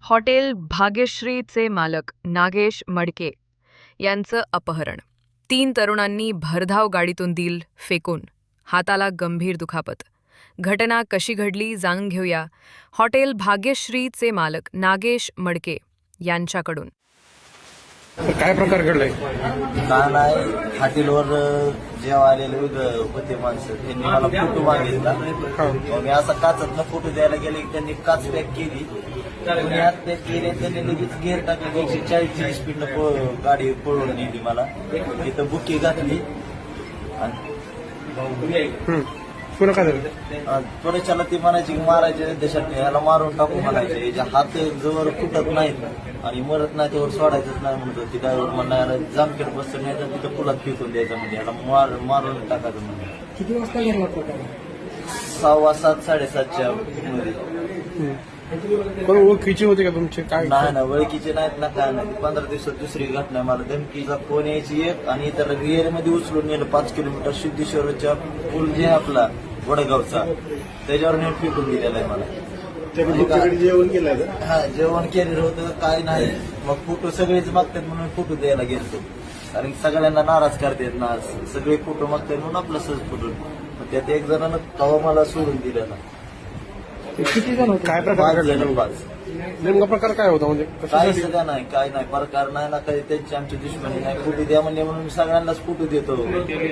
Hotel भाग्यश्रीचे मालक नागेश मडके यांचं अपहरण. तीन तरुणांनी भरधाव गाडीतून दिल फेकून. हाताला गंभीर दुखापत. घटना कशी घडली जाणून घेऊया. हॉटेल भाग्यश्रीचे मालक नागेश मडके यांच्याकडून. काय प्रकार घडलाय? का नाही हॉटेलवर जेव्हा आलेले होते माणसं त्यांनी मला फोटो मागितला. मग मी असा काचातनं फोटो द्यायला गेले की त्यांनी काच पॅक केली. कोणी हात पॅक केले त्यांनी लगेच गेअर टाकले एकशे चाळीसची स्पीडनं गाडी पळवून नेली मला. तिथं बुकी घातली. आणि पुन्हा काय झालं त्वरेच्याला ती म्हणायची की मारायचे देशात ह्याला मारून टाकू म्हणायचे. याच्या हात जवळ फुटत नाहीत आणि मरत नाही त्यावर सोडायचंच नाही म्हणत होती ड्रायव्हर म्हणणार जामखेड बसून नाही तर तिथं पुलात फेकून द्यायचं म्हणजे ह्याला मार मारून टाकायचं म्हणजे. किती वाजता घडला प्रकार सहावा सात साडेसातच्या मध्ये. कोण ओळखीचे होते का तुमचे? काय? नाही ना ओळखीचे नाहीत ना काय नाही. पंधरा दिवसात दुसरी घटना. मला धमकीचा फोन यायची एक आणि इतर रिअरमध्ये उचलून नेलं. पाच किलोमीटर सिद्धेश्वरच्या पूल जे आहे आपला वडगावचा. त्याच्यावर नेट फेकून दिलेला आहे मला. जेवण केलं हा जेवण केलेलं होतं काय नाही. मग फोटो सगळेच मागतात म्हणून फोटो द्यायला गेलतो. कारण सगळ्यांना नाराज करतात ना सगळे फोटो मागतात म्हणून आपला सहज फोटो मग त्यात एक जणांना तवा मला सोडून दिला ना. किती जण होते? काय प्रकार नेमका प्रकार काय होता म्हणजे? काही कशासाठी सगळं नाही काय नाही. प्रकार नाही ना काही. त्यांची आमची दुश्मनी नाही. फोटो द्या म्हणले म्हणून मी सगळ्यांनाच फोटो देतो.